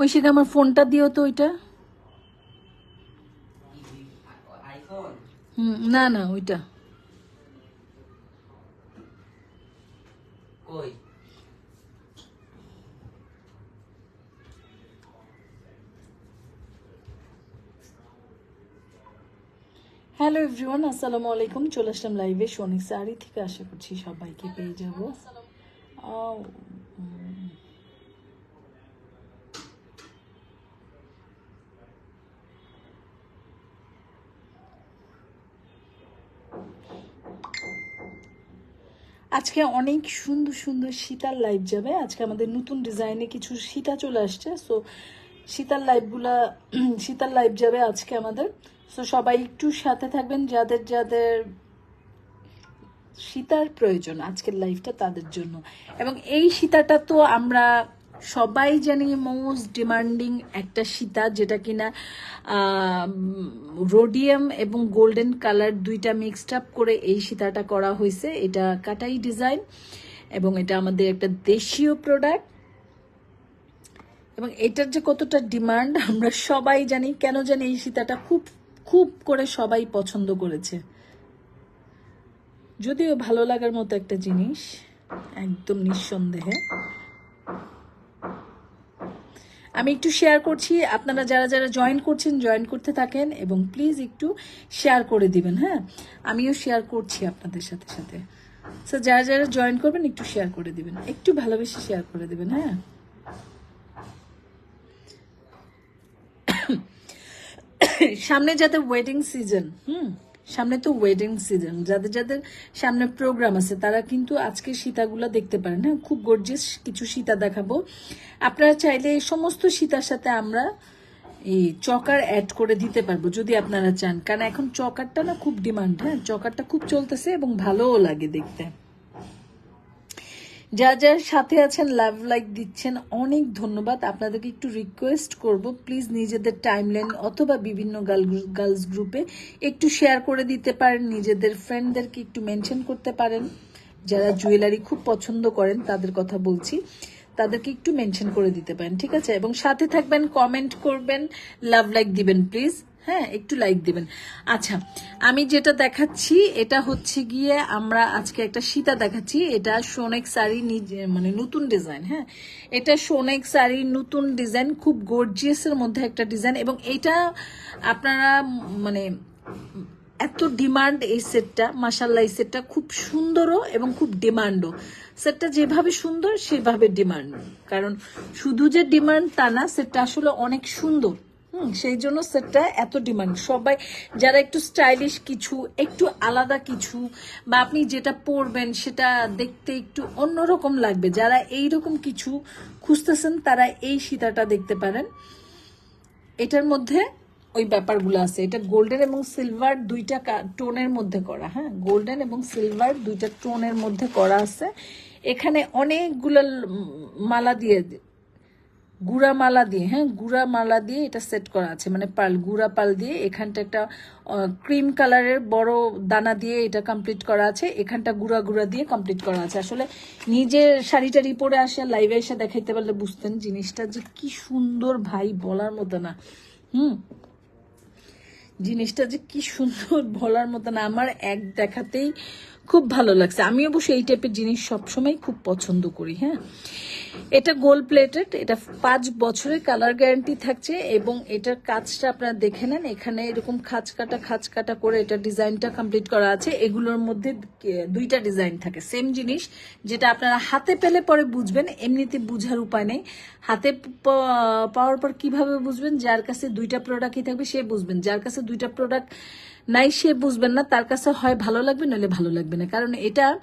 ঐশিকা আমার ফোনটা দিও তো ওইটা। হুম না না ওইটা। কই? হ্যালো এভরিওয়ান আসসালামু আলাইকুম। চলে আসলাম লাইভে সোনিক সারি থেকে। আশা করছি সবাইকে পেয়ে যাব। আজকে অনেক সুন্দর সুন্দর সীতার লাইভ যাবে। আজকে আমাদের নতুন ডিজাইনে কিছু সীতা চলে আসছে। সো সীতার লাইভগুলা সীতার লাইভ যাবে আজকে আমাদের। সো সবাই একটু সাথে থাকবেন যাদের যাদের সীতার প্রয়োজন আজকের লাইফটা তাদের জন্য। এবং এই সীতাটা তো আমরা সবাই জানি মোস্ট ডিমান্ডিং একটা সীতা, যেটা কিনা রোডিয়াম এবং গোল্ডেন কালার দুইটা মিক্সড আপ করে এই সীতাটা করা হয়েছে। এটা কাটাই ডিজাইন এবং এটা আমাদের একটা দেশীয় প্রোডাক্ট এবং এটার যে কতটা ডিমান্ড আমরা সবাই জানি, কেন জানি এই সীতাটা খুব খুব করে সবাই পছন্দ করেছে। যদিও ভালো লাগার মতো একটা জিনিস, একদম নিঃসন্দেহে। আমি একটু শেয়ার করছি। আপনারা যারা যারা জয়েন করছেন জয়েন করতে থাকেন এবং প্লিজ একটু শেয়ার করে দিবেন হ্যাঁ? আমিও শেয়ার করছি আপনাদের সাথে সাথে। স্যার যারা যারা জয়েন করবেন, একটু শেয়ার করে দিবেন। একটু ভালোবেসে শেয়ার করে দিবেন হ্যাঁ? সামনে যাতে ওয়েডিং সিজন হুম? সামনে তো ওয়েডিং সিজন যাদের যাদের সামনে প্রোগ্রাম আছে, তারা কিন্তু আজকে সীতাগুলো দেখতে পারেন হ্যাঁ? খুব গর্জিয়াস কিছু সীতা দেখাবো। আপনারা চাইলে এই সমস্ত সীতার সাথে আমরা এই চকার অ্যাড করে দিতে পারব, যদি আপনারা চান। কারণ এখন চকারটা না খুব ডিমান্ড হ্যাঁ? চকারটা খুব চলতেছে এবং ভালোও লাগে দেখতে। যা যার সাথে আছেন লাভ লাইক দিচ্ছেন, অনেক ধন্যবাদ। আপনাদেরকে একটু রিকোয়েস্ট করব প্লিজ নিজেদের টাইমলাইন অথবা বিভিন্ন গার্লস গ্রুপে একটু শেয়ার করে দিতে পারেন, নিজেদের ফ্রেন্ডদেরকে একটু মেনশন করতে পারেন। যারা জুয়েলারি খুব পছন্দ করেন, তাদের কথা বলছি, তাদেরকে একটু মেনশন করে দিতে পারেন, ঠিক আছে? এবং সাথে থাকবেন কমেন্ট করবেন লাভ লাইক দিবেন প্লিজ হ্যাঁ একটু লাইক দেবেন। আচ্ছা আমি যেটা দেখাচ্ছি, এটা হচ্ছে গিয়ে আমরা আজকে একটা সীতা দেখাচ্ছি। এটা সোনেক শাড়ি নিজে মানে নতুন ডিজাইন হ্যাঁ? এটা সোনেক শাড়ির নতুন ডিজাইন খুব গর্জিয়াসের মধ্যে একটা ডিজাইন এবং এটা আপনারা মানে এত ডিমান্ড এই সেটটা মাসাল্লাহ এই সেটটা খুব সুন্দরও এবং খুব ডিমান্ডও সেটটা যেভাবে সুন্দর, সেভাবে ডিমান্ড কারণ শুধু যে ডিমান্ড তা না সেটটা আসলে অনেক সুন্দর। হুম, সেই জন্য সেটটা এত ডিমান্ড সবাই, যারা একটু স্টাইলিশ কিছু, একটু আলাদা কিছু, বা আপনি যেটা পরবেন সেটা দেখতে একটু অন্যরকম লাগবে। যারা এই রকম কিছু খুঁজতেছেন, তারা এই সীতাটা দেখতে পারেন। এটার মধ্যে ওই ব্যাপারগুলো আছে। এটা গোল্ডেন এবং সিলভার দুইটা টোনের মধ্যে করা হ্যাঁ? গোল্ডেন এবং সিলভার দুইটা টোনের মধ্যে করা আছে। এখানে অনেকগুলো মালা দিয়ে গুড়া মালা দিয়ে হ্যাঁ গুড়া মালা দিয়ে এটা সেট করা আছে। মানে পাল, গুড়া পাল দিয়ে এখানটা একটা ক্রিম কালারের বড় দানা দিয়ে এটা কমপ্লিট করা আছে। এখানটা গুড়া গুড়া দিয়ে কমপ্লিট করা আছে। আসলে নিজের শাড়ি টাড়ি পরে আসে লাইভে এসে দেখাইতে পারলে বুঝতেন জিনিসটা যে কি সুন্দর ভাই, বলার মতো না। হুম? জিনিসটা যে কি সুন্দর, বলার মতো না। আমার এক দেখাতেই খুব ভালো লাগছে। আমি অবশ্য এই টাইপের জিনিস সবসময় খুব পছন্দ করি হ্যাঁ। এটা গোল্ড প্লেটেড এটা পাঁচ বছরের কালার গ্যারান্টি থাকছে এবং এটার কাজটা আপনারা দেখে নেন। এখানে এরকম খাঁচ কাটা খাঁচ কাটা করে এটা ডিজাইনটা কমপ্লিট করা আছে। এগুলোর মধ্যে দুইটা ডিজাইন থাকে। সেম জিনিস, যেটা আপনারা হাতে পেলে পরে বুঝবেন, এমনিতে বুঝার উপায় নেই। হাতে পাওয়ার পর কীভাবে বুঝবেন? যার কাছে দুইটা প্রোডাক্টই থাকবে, সে বুঝবেন। যার কাছে দুইটা প্রোডাক্ট নাই সে বুঝবেন না, তার কাছে হয় ভালো লাগবে, নইলে ভালো লাগবে না। কারণ এটা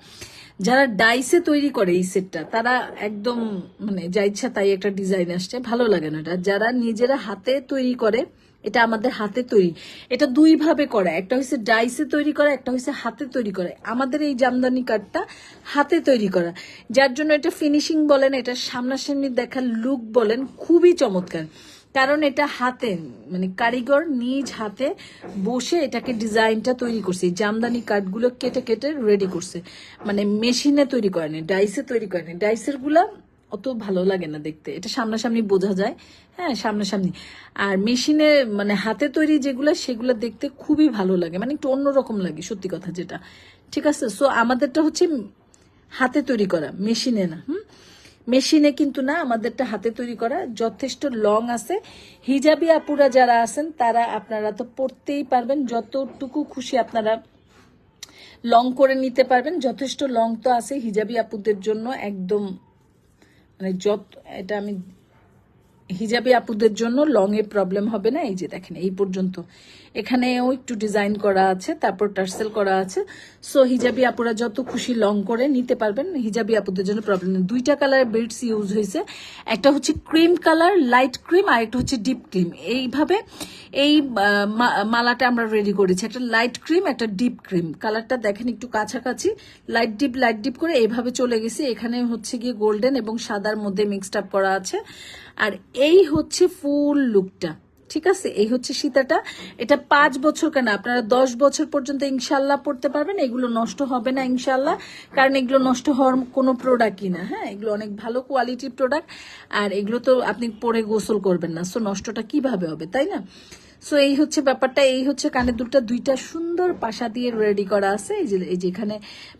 যারা ডাইসে তৈরি করে এই সেটটা, তারা একদম মানে যা ইচ্ছা তাই একটা ডিজাইন আসছে, ভালো লাগে না এটা। যারা নিজেরা হাতে তৈরি করে, এটা আমাদের হাতে তৈরি। এটা দুই ভাবে করা, একটা হচ্ছে ডাইসে তৈরি করা, একটা হচ্ছে হাতে তৈরি করা। আমাদের এই জামদানি কাঠটা হাতে তৈরি করা। যার জন্য এটা ফিনিশিং বলেন, এটা সামনাসামনি দেখার লুক বলেন, খুবই চমৎকার। কারণ এটা হাতে মানে কারিগর নিজ হাতে বসে এটাকে ডিজাইনটা তৈরি করছে। জামদানি কাঠগুলো কেটে কেটে রেডি করছে। মানে মেশিনে তৈরি করেনি ডাইসে তৈরি করেনি ডাইসেরগুলা অত ভালো লাগে না দেখতে। এটা সামনাসামনি বোঝা যায়। হ্যাঁ সামনাসামনি। আর মেশিনে মানে হাতে তৈরি যেগুলো, সেগুলো দেখতে খুবই ভালো লাগে। মানে একটু অন্যরকম লাগে, সত্যি কথা যেটা। ঠিক আছে? সো আমাদেরটা হচ্ছে হাতে তৈরি করা, মেশিনে না, হুম? মেশিনে কিন্তু না আমাদেরটা হাতে তৈরি করা, যথেষ্ট লং আছে। হিজাবি আপুরা যারা আছেন, তারা আপনারা তো পড়তেই পারবেন, যতটুকু খুশি আপনারা লং করে নিতে পারবেন, যথেষ্ট লং তো আছে হিজাবি আপুদের জন্য একদম মানে যত, এটা আমি, হিজাবি আপুদের জন্য লং এ প্রবলেম হবে না, এই যে দেখেন, এই পর্যন্ত। এখানেও একটু ডিজাইন করা আছে, তারপর টার্সেল করা আছে। সো হিজাবি আপুরা যত খুশি লং করে নিতে পারবেন হিজাবি আপুদের জন্য প্রবলেম নেই। দুইটা কালারের বেডস ইউজ হয়েছে। একটা হচ্ছে ক্রিম কালার লাইট ক্রিম আর একটা হচ্ছে ডিপ ক্রিম এইভাবে এই মালাটা আমরা রেডি করেছি। একটা লাইট ক্রিম একটা ডিপ ক্রিম কালারটা দেখেন একটু কাছাকাছি। লাইট ডিপ লাইট ডিপ করে এইভাবে চলে গেছি। এখানে হচ্ছে গিয়ে গোল্ডেন এবং সাদার মধ্যে মিক্সড আপ করা আছে। আর এই হচ্ছে ফুল লুকটা ঠিক আছে? এই হচ্ছে সীতাটা। এটা পাঁচ বছর কেন? আপনারা দশ বছর পর্যন্ত ইনশাল্লাহ পড়তে পারবেন। এগুলো নষ্ট হবে না ইনশাল্লাহ কারণ এগুলো নষ্ট হওয়ার কোনো প্রোডাক্টই না হ্যাঁ? এগুলো অনেক ভালো কোয়ালিটির প্রোডাক্ট আর এগুলো তো আপনি পরে গোসল করবেন না। সো নষ্টটা কীভাবে হবে, তাই না? সো এই হচ্ছে ব্যাপারটা। এই হচ্ছে কানের দুলটা। দুইটা সুন্দর পাশা দিয়ে রেডি করা আছে। এই যে এখানে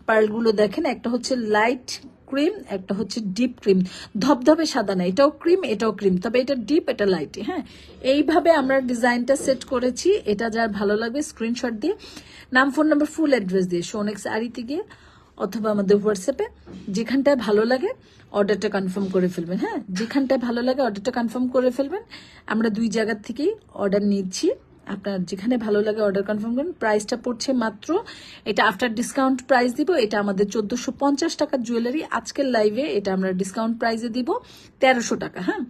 পার্লগুলো দেখেন, একটা হচ্ছে লাইট ক্রিম একটা হচ্ছে ডিপ ক্রিম ধবধবে সাদা না, এটাও ক্রিম এটাও ক্রিম তবে এটা ডিপ এটা লাইট হ্যাঁ? এইভাবে আমরা ডিজাইনটা সেট করেছি, এটা যার ভালো লাগবে স্ক্রিনশট দিয়ে। নাম ফোন নাম্বার ফুল অ্যাড্রেস দিয়ে সোনেক্স আরিতে গিয়ে, অথবা আমাদের হোয়াটসঅ্যাপে যেখানটায় ভালো লাগে অর্ডারটা কনফার্ম করে ফেলবেন হ্যাঁ? যেখানটায় ভালো লাগে অর্ডারটা কনফার্ম করে ফেলবেন। আমরা দুই জায়গার থেকেই অর্ডার নিচ্ছি। আপনার যেখানে ভালো লাগে অর্ডার কনফার্ম করুন। প্রাইসটা পড়ছে মাত্র, এটা আফটার ডিসকাউন্ট প্রাইস দিব, এটা আমাদের চোদ্দশো পঞ্চাশ টাকার জুয়েলারি আজকের লাইভে এটা আমরা ডিসকাউন্ট প্রাইসে দিব, তেরোশো টাকা হ্যাঁ?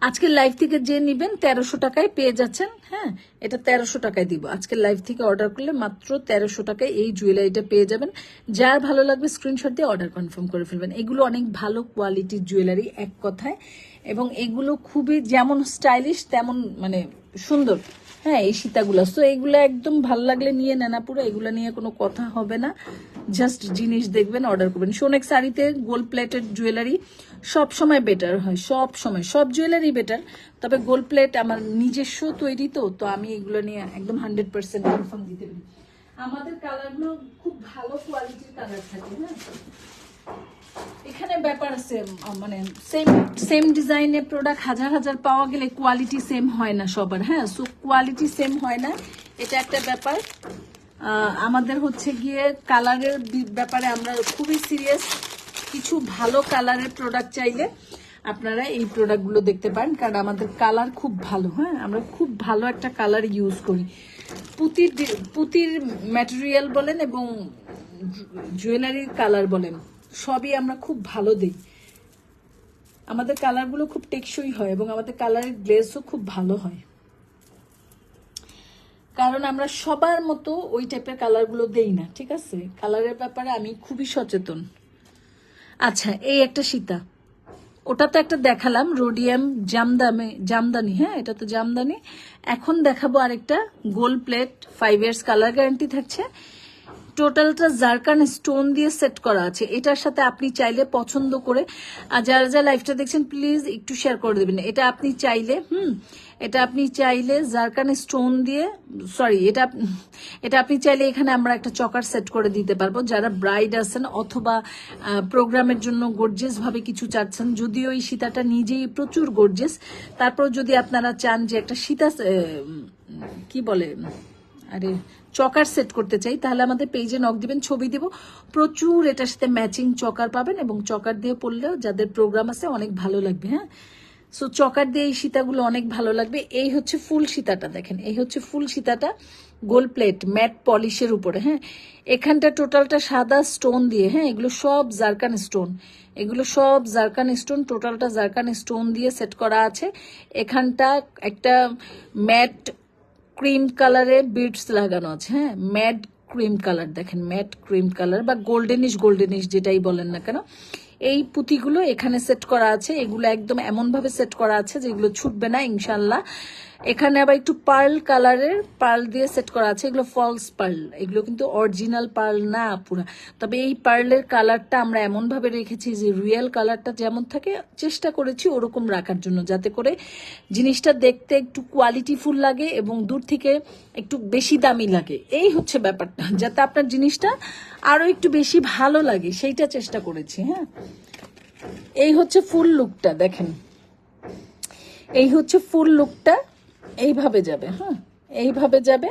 আজকের লাইভ থেকে যে নিবেন তেরোশো টাকায় পেয়ে যাচ্ছেন হ্যাঁ এটা তেরোশো টাকায় দিব। আজকের লাইভ থেকে অর্ডার করলে মাত্র তেরোশো টাকায় এই জুয়েলারিটা পেয়ে যাবেন। যার ভালো লাগবে স্ক্রিনশট দিয়ে অর্ডার কনফার্ম করে ফেলবেন। এগুলো অনেক ভালো কোয়ালিটির জুয়েলারি এক কথায়। এবং এগুলো খুবই যেমন স্টাইলিশ তেমন মানে সুন্দর। হ্যাঁ এই সীতাগুলো। তো এগুলো একদম ভালো লাগলে নিয়ে নেন পুরো এগুলো নিয়ে কোনো কথা হবে না। জাস্ট জিনিস দেখবেন অর্ডার করবেন। সোনেক শাড়িতে গোল্ড প্লেটেড জুয়েলারি সব সময় বেটার হয়, সব সময়। সব জুয়েলারি বেটার তবে গোল্ড প্লেট আমার নিজস্ব তৈরি তো তো আমি এগুলো নিয়ে একদম হান্ড্রেড পার্সেন্ট কনফার্ম দিতে পারি। আমাদের কালারগুলো খুব ভালো কোয়ালিটির কালার থাকে হ্যাঁ? এখানে ব্যাপার আহ, মানে সেম সেম ডিজাইনের প্রোডাক্ট হাজার হাজার পাওয়া গেলে কোয়ালিটি সেম হয় না সবার হ্যাঁ? সো কোয়ালিটি সেম হয় না এটা একটা ব্যাপার। আমাদের হচ্ছে গিয়ে কালারের ব্যাপারে আমরা খুবই সিরিয়াস কিছু ভালো কালারের প্রোডাক্ট চাইলে আপনারা এই প্রোডাক্টগুলো দেখতে পারেন কারণ আমাদের কালার খুব ভালো হ্যাঁ? আমরা খুব ভালো একটা কালার ইউজ করি। পুতির পুতির ম্যাটেরিয়াল বলেন এবং জুয়েলারির কালার বলেন। সবই আমরা খুব ভালো দিই। আমাদের কালারগুলো খুব টেকসই হয় এবং আমাদের কালারের গ্লেসও খুব ভালো হয়। কারণ আমরা সবার মতো ওই টাইপের কালারগুলো দেই না, ঠিক আছে? কালারের ব্যাপারে আমি খুবই সচেতন। আচ্ছা এই একটা সীতা। ওটা তো একটা দেখালাম রোডিয়াম জামদামে জামদানি হ্যাঁ? এটা তো জামদানি। এখন দেখাবো আরেকটা gold plate five years colour guarantee থাকছে। টোটালটা জারকান স্টোন দিয়ে সেট করা আছে। এটার সাথে আপনি চাইলে পছন্দ করে, আর যারা যারা লাইভটা দেখছেন, প্লিজ একটু শেয়ার করে দেবেন। এটা আপনি চাইলে, হুম, এটা আপনি চাইলে জারকান স্টোন দিয়ে, সরি, এটা এটা আপনি চাইলে এখানে আমরা একটা চকার সেট করে দিতে পারব। যারা ব্রাইড আছেন অথবা প্রোগ্রামের জন্য গর্জেস ভাবে কিছু চাচ্ছেন, যদিও এই সীতাটা নিজেই প্রচুর গর্জেস তারপর যদি আপনারা চান যে একটা সীতা কি বলে? আরে, চকার সেট করতে চাই, তাহলে আমাদের পেজে নক দিবেন, ছবি দিব। প্রচুর এটার সাথে ম্যাচিং চকার পাবেন এবং চকার দিয়ে পড়লেও যাদের প্রোগ্রাম আছে অনেক ভালো লাগবে হ্যাঁ? সো চকার দিয়ে এই সীতাগুলো অনেক ভালো লাগবে। এই হচ্ছে ফুল সীতাটা দেখেন, এই হচ্ছে ফুল সীতাটা গোল্ড প্লেট ম্যাট পলিশের উপরে হ্যাঁ? এখানটা টোটালটা সাদা স্টোন দিয়ে হ্যাঁ? এগুলো সব জারকান স্টোন এগুলো সব জারকান স্টোন টোটালটা জারকান স্টোন দিয়ে সেট করা আছে। এখানটা একটা ম্যাট ক্রিম কালারে বিটস লাগানো আছে হ্যাঁ? ম্যাড ক্রিম কালার, দেখেন, ম্যাট ক্রিম কালার বা গোল্ডেনিশ গোল্ডেনিশ যেটাই বলেন না কেন, এই পুঁতিগুলো এখানে সেট করা আছে, এগুলো একদম এমনভাবে সেট করা আছে যেগুলো ছুটবে না ইনশাল্লাহ এখানে আবার একটু পার্ল কালারের পার্ল দিয়ে সেট করা আছে। এগুলো ফলস পার্ল এগুলো কিন্তু অরিজিনাল পার্ল না পুরা। তবে এই পার্লের কালারটা আমরা এমন ভাবে রেখেছি যে রিয়েল কালারটা যেমন থাকে, চেষ্টা করেছি ওরকম রাখার জন্য যাতে করে জিনিসটা দেখতে একটু কোয়ালিটিফুল লাগে এবং দূর থেকে একটু বেশি দামি লাগে। এই হচ্ছে ব্যাপারটা, যাতে আপনার জিনিসটা আরও একটু বেশি ভালো লাগে, সেইটা চেষ্টা করেছি হ্যাঁ। এই হচ্ছে ফুল লুকটা দেখেন। এই হচ্ছে ফুল লুকটা এইভাবে যাবে হ্যাঁ এইভাবে যাবে।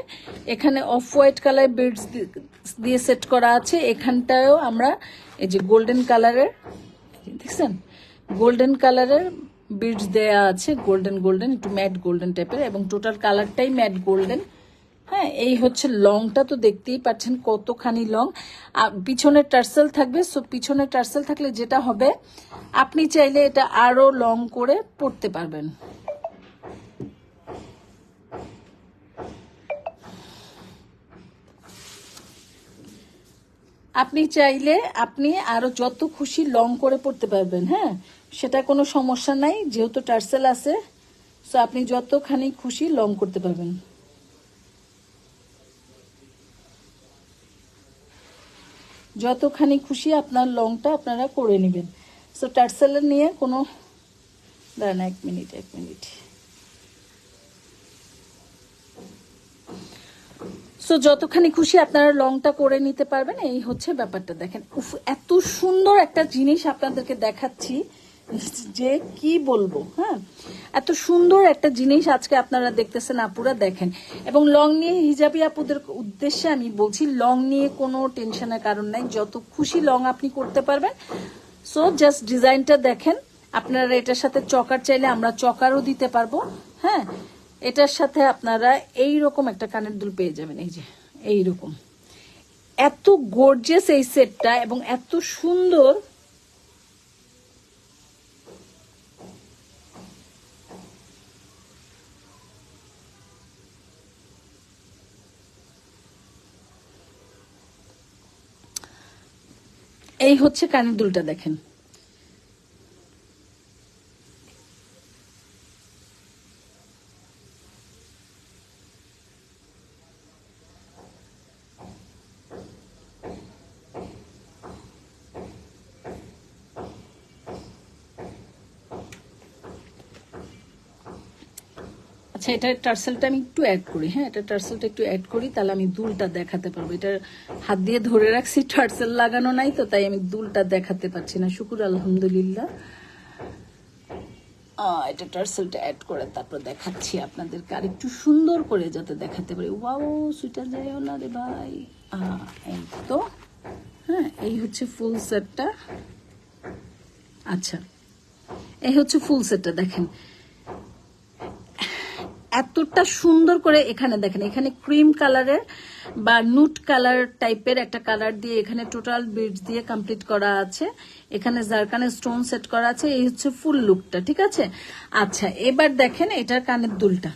এখানে অফ হোয়াইট কালার বিডস দিয়ে সেট করা আছে। এখানটায়ও আমরা এই যে গোল্ডেন কালারের, দেখছেন? গোল্ডেন কালারের বিডস দেয়া আছে, গোল্ডেন গোল্ডেন, একটু ম্যাট গোল্ডেন টাইপের, এবং টোটাল কালারটাই ম্যাট গোল্ডেন। হ্যাঁ এই হচ্ছে লংটা তো দেখতেই পাচ্ছেন কতখানি লং। পিছনে টার্সেল থাকবে, সো পিছনে টার্সেল থাকলে যেটা হবে, আপনি চাইলে এটা আরও লং করে পড়তে পারবেন। আপনি চাইলে আপনি আরও যত খুশি লং করে পড়তে পারবেন হ্যাঁ? সেটা কোনো সমস্যা নাই, যেহেতু টার্সেল আছে সো আপনি যতখানি খুশি লং করতে পারবেন। যতখানি খুশি আপনার লংটা আপনারা করে নেবেন। সো টার্সেলের নিয়ে কোনো, দাঁড়ান এক মিনিট এক মিনিট। সো যতখানি খুশি আপনারা লংটা করে নিতে পারবেন, এই হচ্ছে ব্যাপারটা। দেখেন, উফ, এত সুন্দর একটা জিনিস আপনাদেরকে দেখাচ্ছি। যে কি বলব হ্যাঁ? এত সুন্দর একটা জিনিস আজকে আপনারা দেখতেছেন, আপুরা দেখেন। এবং লং নিয়ে হিজাবি আপুদের উদ্দেশ্যে আমি বলছি লং নিয়ে কোনো টেনশনের কারণ নাই। যত খুশি লং আপনি করতে পারবেন। সো জাস্ট ডিজাইনটা দেখেন। আপনারা এটার সাথে চকার চাইলে আমরা চকারও দিতে পারব হ্যাঁ? এটার সাথে আপনারা এই রকম একটা কানের দুল পেয়ে যাবেন, এই যে এই রকম এত গর্জেস এই সেটটা এবং এত সুন্দর। এই হচ্ছে কানের দুলটা দেখেন। আচ্ছা এটা টার্সেলটা আমি একটু অ্যাড করি হ্যাঁ? এটা টার্সেলটা একটু অ্যাড করি, তাহলে আমি দুলটা দেখাতে পারব। এটা হাত দিয়ে ধরে রাখছি, টার্সেল লাগানো নাই তো, তাই আমি দুলটা দেখাতে পারছি না। শুকুর, আলহামদুলিল্লাহ। এটা টার্সেলটা অ্যাড করে তারপর দেখাচ্ছি আপনাদেরকে আর একটু সুন্দর করে যাতে দেখাতে পারি। ওয়াও, সুইটা যায়ও না রে ভাই। এই তো হ্যাঁ এই হচ্ছে ফুল সেটটা। আচ্ছা এই হচ্ছে ফুল সেটটা, দেখেন। এতটা সুন্দর করে এখানে দেখেন, এখানে ক্রিম কালারের বা নুট কালার টাইপের একটা কালার দিয়ে এখানে টোটাল বিডস দিয়ে কমপ্লিট করা আছে। এখানে জারকানের স্টোন সেট করা আছে, এই হচ্ছে ফুল লুকটা ঠিক আছে? আচ্ছা এবার দেখেন এটার কানের দুলটা।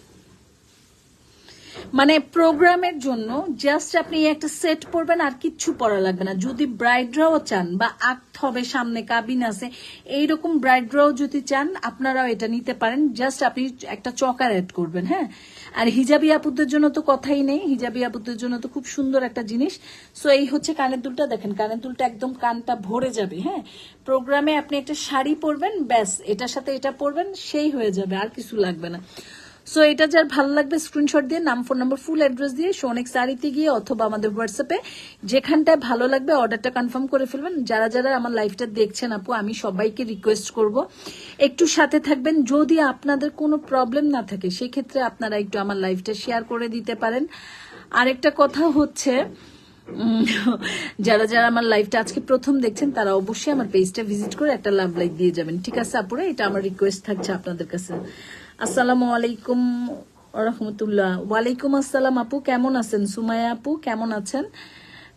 মানে প্রোগ্রামের জন্য জাস্ট আপনি একটা সেট পরবেন, আর কিচ্ছু পরা লাগবে না। যদি ব্রাইডরাও চান বা আক্ত হবে, সামনে কাবিন আছে, এইরকম ব্রাইডরাও যদি চান, আপনারাও এটা নিতে পারেন। জাস্ট আপনি একটা চকার অ্যাড করবেন হ্যাঁ? আর হিজাবি আপুদের জন্য তো কথাই নেই। হিজাবি আপুদের জন্য তো খুব সুন্দর একটা জিনিস। সো এই হচ্ছে কানের দুলটা। দেখেন, কানের দুলটা একদম কানটা ভরে যাবে হ্যাঁ? প্রোগ্রামে আপনি একটা শাড়ি পরবেন, ব্যাস, এটার সাথে এটা পরবেন, সেই হয়ে যাবে, আর কিছু লাগবে না। সো এটা যার ভালো লাগবে স্ক্রিনশট দিয়ে, নাম ফোন নাম্বার ফুল অ্যাড্রেস দিয়ে সোনেক শাড়িতে গিয়ে অথবা আমাদের হোয়াটসঅ্যাপে যেখানটায় ভালো লাগবে অর্ডারটা কনফার্ম করে ফেলবেন। যারা যারা আমার লাইফটা দেখছেন আপু, আমি সবাইকে রিকোয়েস্ট করব। একটু সাথে থাকবেন, যদি আপনাদের কোনো প্রবলেম না থাকে, সেক্ষেত্রে আপনারা একটু আমার লাইফটা শেয়ার করে দিতে পারেন। আরেকটা কথা হচ্ছে যারা যারা আমার লাইফটা আজকে প্রথম দেখছেন, তারা অবশ্যই আমার পেজটা ভিজিট করে একটা লাভ লাইক দিয়ে যাবেন। ঠিক আছে আপুরা? এটা আমার রিকোয়েস্ট থাকছে আপনাদের কাছে। আসসালামু আলাইকুম রহমতুল্লাহ। ওয়ালাইকুম আসসালাম আপু, কেমন আছেন? সুমায়া আপু, কেমন আছেন?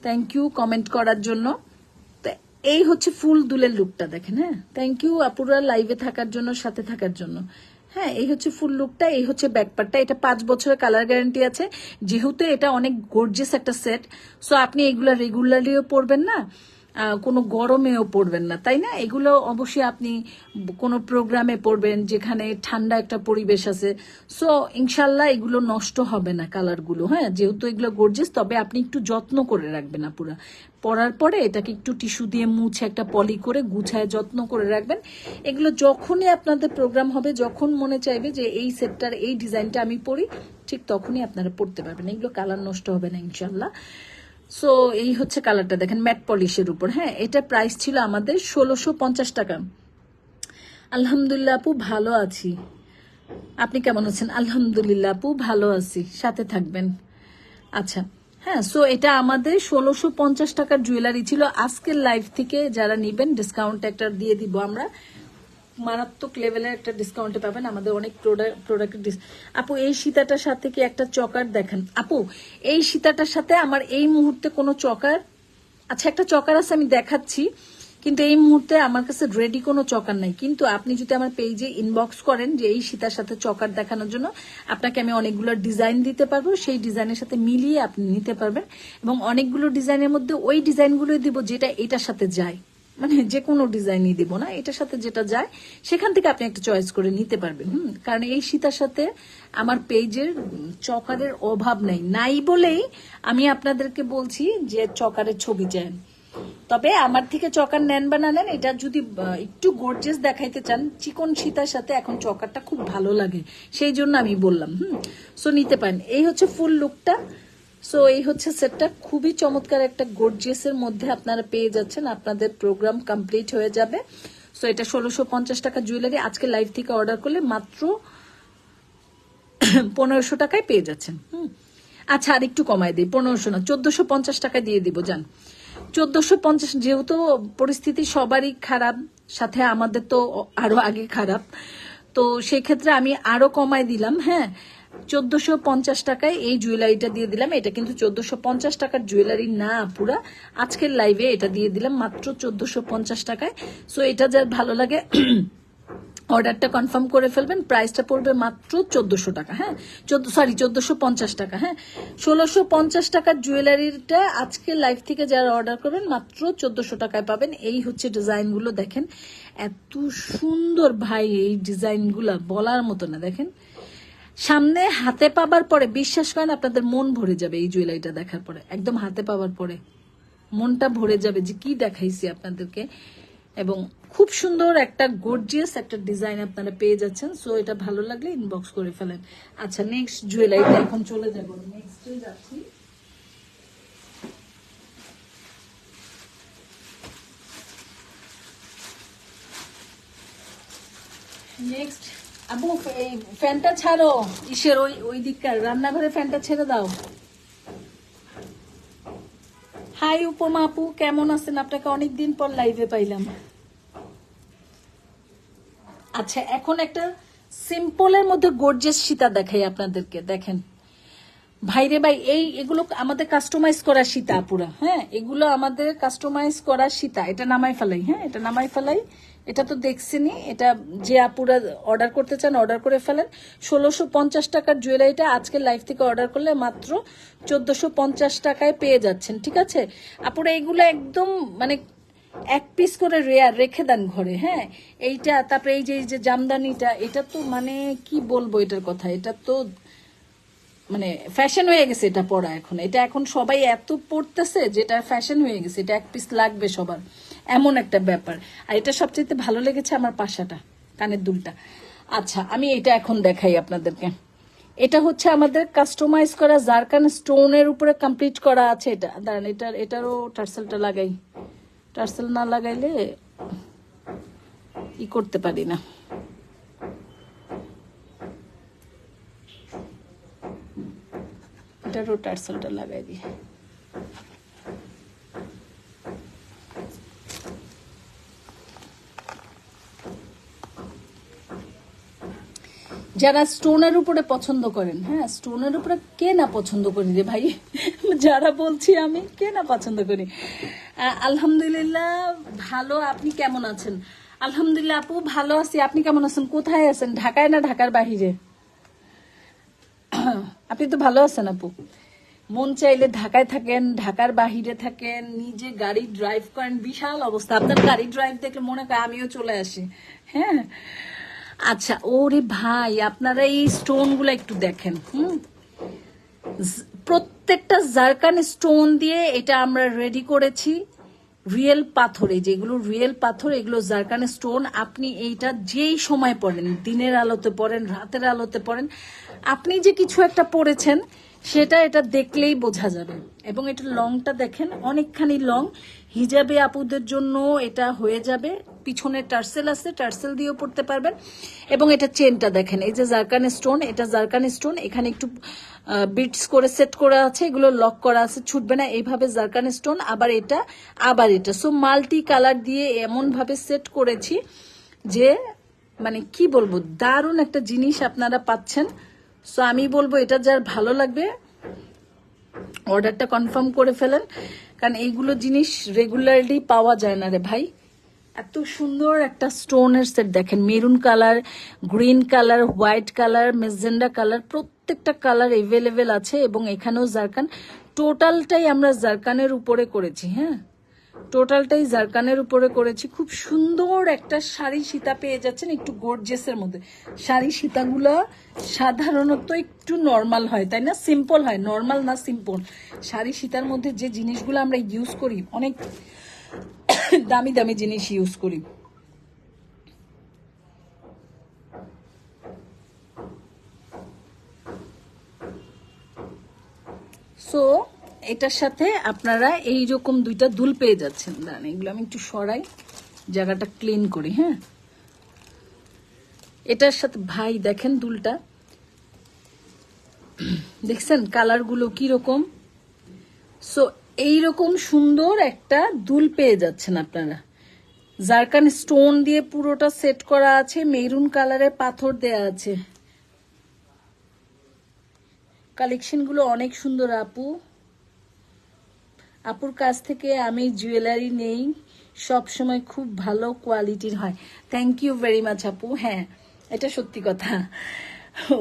থ্যাংক ইউ কমেন্ট করার জন্য। এই হচ্ছে ফুল দুলের লুকটা দেখেন হ্যাঁ? থ্যাংক ইউ আপুরা লাইভে থাকার জন্য, সাথে থাকার জন্য। হ্যাঁ এই হচ্ছে ফুল লুকটা এই হচ্ছে ব্যাকপারটা এটা পাঁচ বছরের কালার গ্যারান্টি আছে। যেহেতু এটা অনেক গর্জিয়াস একটা সেট সো আপনি এগুলা রেগুলারলিও পরবেন না। কোনো গরমেও পড়বেন না, তাই না? এগুলো অবশ্যই আপনি কোনো প্রোগ্রামে পড়বেন যেখানে ঠান্ডা একটা পরিবেশ আছে। সো ইনশাল্লাহ এগুলো নষ্ট হবে না কালারগুলো হ্যাঁ? যেহেতু এগুলো গর্জেস তবে আপনি একটু যত্ন করে রাখবেন আপুরা। পরার পরে এটাকে একটু টিস্যু দিয়ে মুছে একটা পলি করে গুছায় যত্ন করে রাখবেন। এগুলো যখনই আপনাদের প্রোগ্রাম হবে, যখন মনে চাইবে যে এই সেটটার এই ডিজাইনটা আমি পরি, ঠিক তখনই আপনারা পড়তে পারবেন। এগুলো কালার নষ্ট হবে না, ইনশাল্লাহ। সো এই হচ্ছে কালারটা। দেখেন ম্যাট পলিশের উপর। হ্যাঁ এটা প্রাইস ছিল আমাদের ষোলোশো পঞ্চাশ টাকা। আলহামদুলিল্লাহ, আপু, ভালো আছি। আপনি কেমন আছেন? আলহামদুলিল্লাহ, আপু, ভালো আছি। সাথে থাকবেন। আচ্ছা হ্যাঁ সো এটা আমাদের ষোলোশো পঞ্চাশ টাকার জুয়েলারি ছিল। আজকের লাইভ থেকে যারা নিবেন ডিসকাউন্ট একটা দিয়ে দিব আমরা। মারাত্মক লেভেলের একটা ডিসকাউন্টে পাবেন। আমাদের অনেক প্রোডাক্ট আপু, এই সীতাটার সাথে কি একটা চকার দেখেন? আপু, এই সীতাটার সাথে আমার এই মুহূর্তে কোনো চকার? আচ্ছা একটা চকার আছে, আমি দেখাচ্ছি। কিন্তু এই মুহূর্তে আমার কাছে রেডি কোনো চকার নাই। কিন্তু আপনি যদি আমার পেজে ইনবক্স করেন যে এই সীতার সাথে চকার দেখানোর জন্য, আপনাকে আমি অনেকগুলো ডিজাইন দিতে পারব। সেই ডিজাইনের সাথে মিলিয়ে আপনি নিতে পারবেন। এবং অনেকগুলো ডিজাইনের মধ্যে ওই ডিজাইনগুলোই দিব যেটা এটার সাথে যায়। মানে যে কোনো ডিজাইনই দেবো না, এটার সাথে যেটা যায়, সেখান থেকে আপনি একটা চয়েস করে নিতে পারবেন, হুম? কারণ এই সীতার সাথে আমার পেজের চকারের অভাব নেই। নাই বলেই আমি আপনাদেরকে বলছি যে চকারের ছবি চান তবে আমার থেকে চকার নেন বা না নেন, এটা যদি একটু গর্জেস দেখাইতে চান, চিকন সীতার সাথে এখন চকারটা খুব ভালো লাগে। সেই জন্য আমি বললাম, হুম? সো নিতে পারেন। এই হচ্ছে ফুল লুকটা সো এই হচ্ছে সেটটা খুবই চমৎকার একটা গর্জিয়াসের মধ্যে আপনারা পেয়ে যাচ্ছেন। আপনাদের প্রোগ্রাম কমপ্লিট হয়ে যাবে। সো এটা ষোলোশো পঞ্চাশ টাকা জুয়েলারি আজকে লাইভ থেকে অর্ডার করলে মাত্র পনেরোশো টাকায় পেয়ে যাচ্ছেন। হুম। আচ্ছা আর একটু কমায় দিই। পনেরোশো না, চোদ্দশো পঞ্চাশ টাকায় দিয়ে দিব যান চোদ্দশো পঞ্চাশ যেহেতু পরিস্থিতি সবারই খারাপ, সাথে আমাদের তো আরও আগে খারাপ। তো সেক্ষেত্রে আমি আরও কমায় দিলাম হ্যাঁ। চোদ্দশো পঞ্চাশ টাকায় এই জুয়েলারিটা দিয়ে দিলাম। এটা কিন্তু চোদ্দশো পঞ্চাশ টাকার জুয়েলারি না, পুরা। আজকের লাইভে এটা দিয়ে দিলাম, মাত্র চোদ্দশো পঞ্চাশ টাকায়। সো এটা যার ভালো লাগে অর্ডারটা কনফার্ম করে ফেলবেন প্রাইসটা পড়বে মাত্র চোদ্দশো টাকা হ্যাঁ? চোদ্দ সরি চোদ্দশো পঞ্চাশ টাকা হ্যাঁ? ষোলোশো পঞ্চাশ টাকার জুয়েলারিটা আজকে লাইভ থেকে যারা অর্ডার করবেন, মাত্র চোদ্দশো টাকায় পাবেন। এই হচ্ছে ডিজাইনগুলো, দেখেন। এত সুন্দর ভাই, এই ডিজাইনগুলো বলার মতো না, দেখেন। সামনে হাতে পাবার পরে, বিশ্বাস করেন আপনাদের মন ভরে যাবে এই জুয়েলারিটা দেখার পরে। একদম হাতে পাওয়ার পরে। মনটা ভরে যাবে যে কি দেখাইছি আপনাদেরকে। এবং খুব সুন্দর একটা গর্জিয়াস একটা ডিজাইন আপনারা পেয়ে যাচ্ছেন। সো এটা ভালো লাগলে ইনবক্স করে ফেলেন। আচ্ছা নেক্সট জুয়েলারিটা এখন চলে যাব। নেক্সট যাচ্ছি। নেক্সট আবু, এই ফ্যানটা ছাড়ো। ইসের ওই ওই দিককার রান্নাঘরে ফ্যানটা ছেড়ে দাও। হাই উপমা আপু, কেমন আছেন? আপনাকে পর লাইভে পাইলাম। আচ্ছা এখন একটা সিম্পলের মধ্যে গর্জেস সীতা দেখাই আপনাদেরকে, দেখেন। ভাইরে ভাই, এই, এগুলো আমাদের কাস্টমাইজ করা সীতা আপুরা হ্যাঁ? এগুলো আমাদের কাস্টমাইজ করা সীতা। এটা নামাই ফেলাই হ্যাঁ? এটা নামাই ফেলাই। এটা তো দেখছেনি এটা যে আপুরা অর্ডার করতে চান অর্ডার করে ফেলেন। ষোলোশো পঞ্চাশ টাকার জুয়েলারিটা আজকে লাইভ থেকে অর্ডার করলে মাত্র চোদ্দশো পঞ্চাশ টাকায় পেয়ে যাচ্ছেন, ঠিক আছে? আপুরা এগুলো একদম মানে এক পিস করে রেয়ার রেখে দেন ঘরে হ্যাঁ? এইটা, তারপরে এই যে এই যে জামদানিটা, এটা তো মানে কি বলব এটার কথা? এটা তো মানে ফ্যাশন হয়ে গেছে এটা পড়া এখন। এটা এখন সবাই এত পড়তেছে যেটা ফ্যাশন হয়ে গেছে। এটা এক পিস লাগবে সবার। এমন একটা ব্যাপার। আর এটা সবচেয়ে ভালো লেগেছে আমার পাশাটা, কানের দুলটা। আচ্ছা আমি এটা এখন দেখাই আপনাদেরকে। এটা হচ্ছে আমাদের কাস্টমাইজ করা জারকান স্টোনের উপরে কমপ্লিট করা আছে এটা। দাঁড়ান এটার এটারও টার্সেলটা লাগাই। টার্সেল না লাগাইলে ই করতে পারি না। এটারও টার্সেলটা লাগাই দিই। যারা স্টোনের উপরে পছন্দ করেন হ্যাঁ স্টোনের উপরে কে না পছন্দ করি রে ভাই? যারা বলছি আমি, কে না পছন্দ করি? আলহামদুলিল্লাহ, ভালো, আপনি কেমন আছেন? আলহামদুলিল্লাহ, আপু, ভালো আছি। আপনি কেমন আছেন? কোথায় আছেন? ঢাকায় না ঢাকার বাহিরে? আপনি তো ভালো আছেন, আপু। মন চাইলে ঢাকায় থাকেন, ঢাকার বাহিরে থাকেন, নিজে গাড়ি ড্রাইভ করেন, বিশাল অবস্থা। আপনার গাড়ি ড্রাইভ দেখলে মনে হয় আমিও চলে আসি। হ্যাঁ? আচ্ছা ওরে ভাই, আপনারা এই স্টোনগুলো একটু দেখেন, হুম? প্রত্যেকটা জারকান স্টোন দিয়ে এটা আমরা রেডি করেছি, রিয়েল পাথরে, যেগুলো রিয়েল পাথর, এগুলো জারকান স্টোন, আপনি এইটা যেই সময় পড়েন, দিনের আলোতে পড়েন, রাতের আলোতে পড়েন, আপনি যে কিছু একটা পড়েছেন, সেটা এটা দেখলেই বোঝা যাবে। এবং এটা লংটা দেখেন, অনেকখানি লং হিজাবে আপুদের জন্য এটা হয়ে যাবে। পিছনে টার্সেল আছে, টার্সেল দিয়েও পড়তে পারবেন। এবং এটা চেনটা দেখেন, এই যে জারকান স্টোন, এটা জারকান স্টোন, এখানে একটু বিটস করে সেট করা আছে, এগুলো লক করা আছে, ছুটবে না, এইভাবে জারকান স্টোন, আবার এটা আবার এটা। সো মাল্টি কালার দিয়ে এমন ভাবে সেট করেছি যে মানে কি বলব, দারুণ একটা জিনিস আপনারা পাচ্ছেন। সো আমি বলব এটা যার ভালো লাগবে অর্ডারটা কনফার্ম করে ফেলেন। কারণ এইগুলো জিনিস রেগুলারলি পাওয়া যায় না রে ভাই। এত সুন্দর একটা স্টোনের সেট দেখেন। Maroon colour green colour white colour magenta colour প্রত্যেকটা কালার এভেলেবেল আছে এবং এখানেও জারকান টোটালটাই আমরা জারকানের উপরে করেছি হ্যাঁ? টোটালটাই জারকানের উপরে করেছি। খুব সুন্দর একটা শাড়ি সীতা পেয়ে যাচ্ছেন একটু গোর্জেসের মধ্যে। শাড়ি সীতাগুলো সাধারণত একটু নর্মাল হয়, তাই না? সিম্পল হয় নর্মাল না সিম্পল শাড়ি সীতার মধ্যে যে জিনিসগুলো আমরা ইউজ করি, অনেক দামি দামি জিনিস ইউজ করি। সো এটার সাথে আপনারা এই রকম দুইটা দুল পেয়ে যাচ্ছেন। দাঁড়ান, এগুলো আমি একটু সরাই, জায়গাটা ক্লিন করি হ্যাঁ? এটার সাথে, ভাই, দেখেন দুলটা। দেখছেন কালারগুলো রকম সো এইরকম সুন্দর একটা দুল পেয়ে যাচ্ছেন আপনারা। জারকান স্টোন দিয়ে পুরোটা সেট করা আছে, মেরুন কালারের পাথর দেয়া আছে। কালেকশনগুলো অনেক সুন্দর, আপু। আপুর কাছ থেকে আমি জুয়েলারি নেই সব সময় খুব ভালো কোয়ালিটির হয়। থ্যাংক ইউ ভেরি মাচ আপু। হ্যাঁ এটা সত্যি কথা।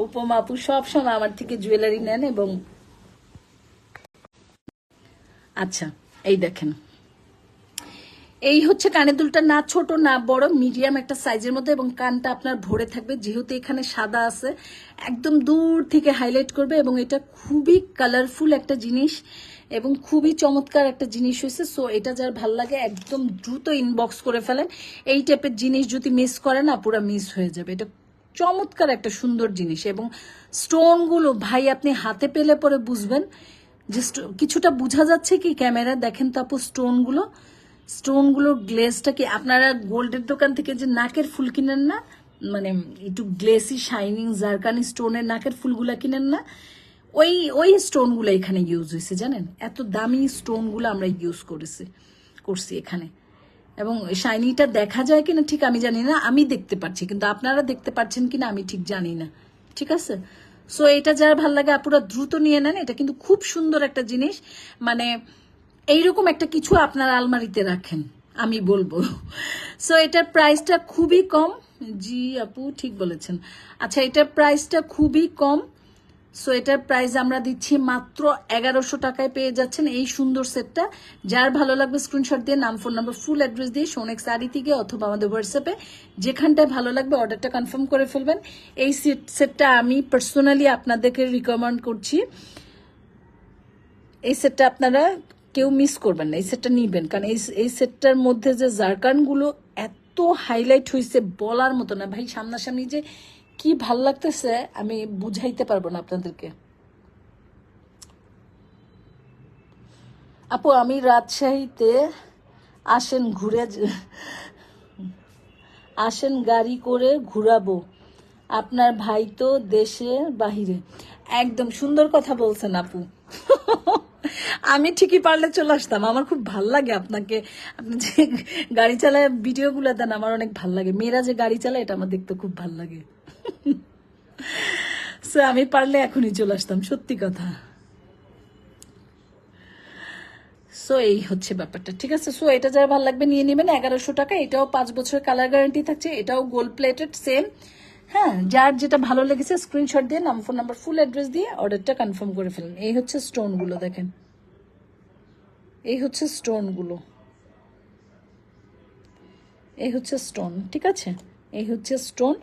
উপমা আপু সব সময় আমার থেকে জুয়েলারি নেন এবং আচ্ছা এই দেখেন। এই হচ্ছে কানের দুলটা না ছোট, না বড়, মিডিয়াম একটা সাইজের মধ্যে এবং কানটা আপনার ভরে থাকবে। যেহেতু এখানে সাদা আছে, একদম দূর থেকে হাইলাইট করবে এবং এটা খুবই কালারফুল একটা জিনিস এবং খুবই চমৎকার একটা জিনিস হয়েছে। সো এটা যার ভালো লাগে, একদম দ্রুত ইনবক্স করে ফেলেন। এই টাইপের জিনিস যদি মিস করে না, পুরো মিস হয়ে যাবে। এটা চমৎকার একটা সুন্দর জিনিস এবং স্টোনগুলো ভাই আপনি হাতে পেলে পরে বুঝবেন। যে কিছুটা বোঝা যাচ্ছে কি ক্যামেরা দেখেন তো আপু স্টোনগুলো স্টোনগুলোর গ্লেসটা কি আপনারা গোল্ডের দোকান থেকে যে নাকের ফুল কিনেন না? মানে একটু গ্লেসি শাইনিং জারকানি স্টোনের নাকের ফুলগুলা কিনেন না? ওই ওই স্টোনগুলো এখানে ইউজ হয়েছে জানেন? এত দামি স্টোনগুলো আমরা ইউজ করেছি, করছি এখানে। এবং শাইনিটা দেখা যায় কিনা ঠিক আমি জানি না, আমি দেখতে পাচ্ছি কিন্তু আপনারা দেখতে পাচ্ছেন কিনা আমি ঠিক জানি না। ঠিক আছে? সো এটা যার ভালো লাগে, আপুরা দ্রুত নিয়ে নেন, এটা কিন্তু খুব সুন্দর একটা জিনিস। মানে এইরকম একটা কিছু আপনার আলমারিতে রাখেন, আমি বলব। সো এটার প্রাইসটা খুবই কম। জি, আপু, ঠিক বলেছেন। আচ্ছা এটার প্রাইসটা খুবই কম। সো এটার প্রাইস আমরা দিচ্ছি মাত্র এগারোশো টাকায় পেয়ে যাচ্ছেন এই সুন্দর সেটটা যার ভালো লাগবে স্ক্রিনশট দিয়ে, নাম ফোন নাম্বার ফুল অ্যাড্রেস দিয়ে সোনেক শাড়ি থেকে অথবা আমাদের হোয়াটসঅ্যাপে যেখানটায় ভালো লাগবে অর্ডারটা কনফার্ম করে ফেলবেন। এই সেট সেটটা আমি পার্সোনালি আপনাদেরকে রিকমেন্ড করছি। এই সেটটা আপনারা কেউ মিস করবেন না, এই সেটটা নিবেন। কারণ এই এই সেটটার মধ্যে যে জারকানগুলো এত হাইলাইট হয়েছে বলার মতো না। ভাই, সামনাসামনি যে কি ভালো লাগতেছে, আমি বুঝাইতে পারব না আপনাদেরকে। আপু, আমি রাজশাহীতে আসেন ঘুরে আসেন গাড়ি করে ঘুরাবো। আপনার ভাই তো দেশে বাহিরে। একদম সুন্দর কথা বলছেন আপু। আমি ঠিকই পারলে চলে আসতাম। আমার খুব ভালো লাগে আপনাকে। আপনি যে গাড়ি চালায় ভিডিওগুলো দেন, আমার অনেক ভালো লাগে। মেয়েরা যে গাড়ি চালায়, এটা আমার দেখতে খুব ভালো লাগে। সো আমি পারলে এখনই চলে আসতাম, সত্যি কথা। সো এই হচ্ছে ব্যাপারটা, ঠিক আছে? সো এটা যারা ভালো লাগবে, নিয়ে নেবেন এগারোশো টাকা। এটাও পাঁচ বছরের কালার গ্যারান্টি থাকছে, এটাও গোল্ড প্লেটেড সেম হ্যাঁ যার যেটা ভালো লেগেছে স্ক্রিনশট দিয়ে, নাম ফোন নাম্বার ফুল অ্যাড্রেস দিয়ে অর্ডারটা কনফার্ম করে ফেলেন। এই হচ্ছে স্টোনগুলো দেখেন। এই হচ্ছে স্টোনগুলো এই হচ্ছে স্টোন ঠিক আছে? এই হচ্ছে স্টোন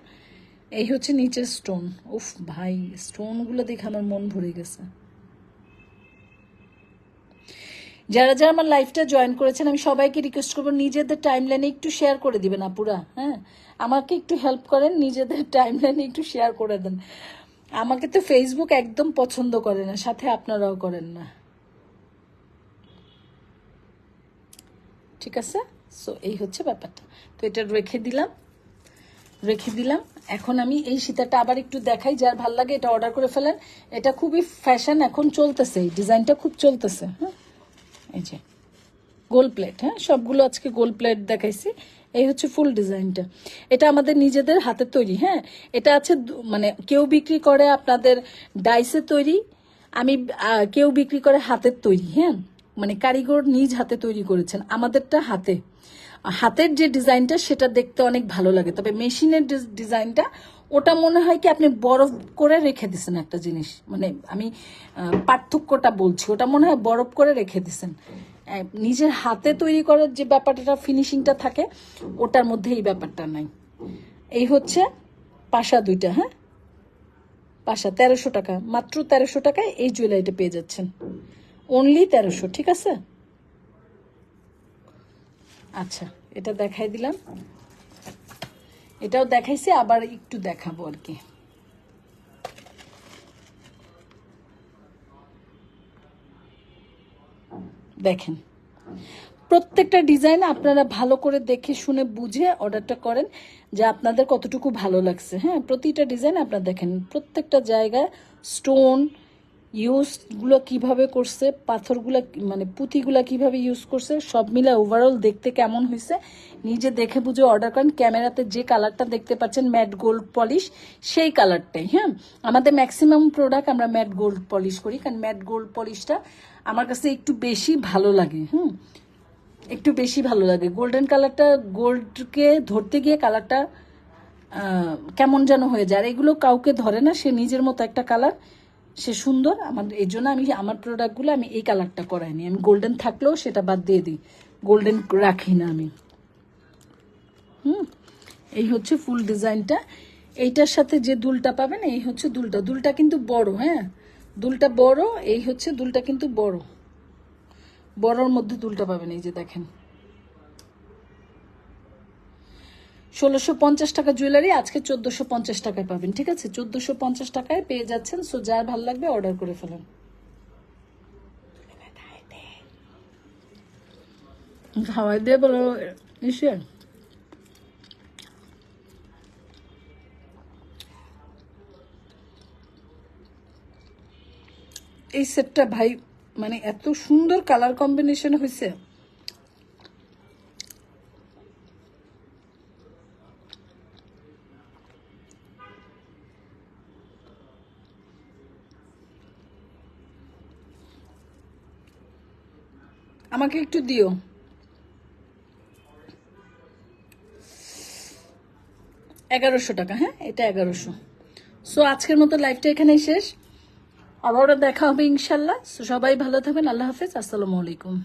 এই হচ্ছে নিচের স্টোন উফ ভাই স্টোনগুলো দেখে আমার মন ভরে গেছে। যারা যারা আমার লাইফটা জয়েন করেছেন, আমি সবাইকে রিকোয়েস্ট করব নিজেদের টাইম লাইনে একটু শেয়ার করে দিবেন আপুরা হ্যাঁ? আমাকে একটু হেল্প করেন, নিজেদের টাইম লাইনে একটু শেয়ার করে দেন। আমাকে তো ফেসবুক একদম পছন্দ করে না, সাথে আপনারাও করেন না। ঠিক আছে? সো এই হচ্ছে ব্যাপারটা। তো এটা রেখে দিলাম। রেখে দিলাম। এখন আমি এই সীতাটা আবার একটু দেখাই, যার ভালো লাগে এটা অর্ডার করে ফেলেন। এটা খুবই ফ্যাশন এখন চলতেছে, এই ডিজাইনটা খুব চলতেছে হ্যাঁ? এই যে গোল প্লেট হ্যাঁ? সবগুলো আজকে গোল প্লেট দেখাইছি। এই হচ্ছে ফুল ডিজাইনটা এটা আমাদের নিজেদের হাতে তৈরি হ্যাঁ? এটা আছে মানে কেউ বিক্রি করে আপনাদের ডাইসে তৈরি, আমি কেউ বিক্রি করে হাতের তৈরি হ্যাঁ? মানে কারিগর নিজ হাতে তৈরি করেছেন, আমাদেরটা হাতে। হাতের যে ডিজাইনটা, সেটা দেখতে অনেক ভালো লাগে। তবে মেশিনের ডিজ- ডিজাইনটা, ওটা মনে হয় কি আপনি বরফ করে রেখে দিছেন একটা জিনিস। মানে আমি পার্থক্যটা বলছি, ওটা মনে হয় বরফ করে রেখে দিছেন। নিজের হাতে তৈরি করার যে ব্যাপারটা ফিনিশিংটা থাকে, ওটার মধ্যে এই ব্যাপারটা নাই। এই হচ্ছে পাশা দুইটা হ্যাঁ? পাশা তেরোশো টাকা, মাত্র তেরোশো টাকায় এই জুয়েলারিটা পেয়ে যাচ্ছেন। অনলি তেরোশো, ঠিক আছে? আচ্ছা এটা দেখাই দিলাম। এটাও দেখাইছি, আবার একটু দেখাবো আর কি। দেখেন, প্রত্যেকটা ডিজাইন আপনারা ভালো করে দেখে শুনে বুঝে অর্ডারটা করেন, যে আপনাদের কতটুকু ভালো লাগছে। হ্যাঁ প্রতিটা ডিজাইন আপনারা দেখেন, প্রত্যেকটা জায়গায় স্টোন ইউজগুলো কীভাবে করছে, পাথরগুলো মানে পুঁতিগুলো কীভাবে ইউজ করছে, সব মিলে ওভারঅল দেখতে কেমন হয়েছে, নিজে দেখে বুঝে অর্ডার করেন। ক্যামেরাতে যে কালারটা দেখতে পাচ্ছেন ম্যাট গোল্ড পলিশ সেই কালারটাই হ্যাঁ? আমাদের ম্যাক্সিমাম প্রোডাক্ট আমরা ম্যাট গোল্ড পলিশ করি, কারণ ম্যাট গোল্ড পলিশটা আমার কাছে একটু বেশি ভালো লাগে, হুম? একটু বেশি ভালো লাগে। গোল্ডেন কালারটা গোল্ডকে ধরতে গিয়ে কালারটা কেমন যেন হয়ে যায়। আর এগুলো কাউকে ধরে না, সে নিজের মতো একটা কালার সে সুন্দর, আমার এই জন্য আমি আমার প্রোডাক্টগুলো আমি এই কালারটা করাইনি। আমি গোল্ডেন থাকলেও সেটা বাদ দিয়ে দিই। গোল্ডেন রাখি না আমি। হুম? এই হচ্ছে ফুল ডিজাইনটা। এইটার সাথে যে দুলটা পাবেন, এই হচ্ছে দুলটা। দুলটা কিন্তু বড় হ্যাঁ? দুলটা বড়, এই হচ্ছে দুলটা কিন্তু বড়। বড়র মধ্যে দুলটা পাবেন, এই যে দেখেন। ষোলোশো পঞ্চাশ টাকা জুয়েলারি আজকে চোদ্দশো পঞ্চাশ টাকায় পাবেন, ঠিক আছে? চোদ্দশো পঞ্চাশ টাকায় পেয়ে যাচ্ছেন সো যার ভালো লাগবে অর্ডার করে ফেলেন। খাওয়াই দিয়ে বলো নিশ্চয় এই সেটটা ভাই মানে এত সুন্দর কালার কম্বিনেশন হয়েছে আমাকে একটু দিও। এগারোশো টাকা হ্যাঁ? এটা এগারোশো। সো আজকের মতো লাইফটা এখানেই শেষ। আবারও দেখা হবে ইনশাল্লাহ। সবাই ভালো থাকবেন। আল্লাহ হাফেজ। আসসালামু আলাইকুম।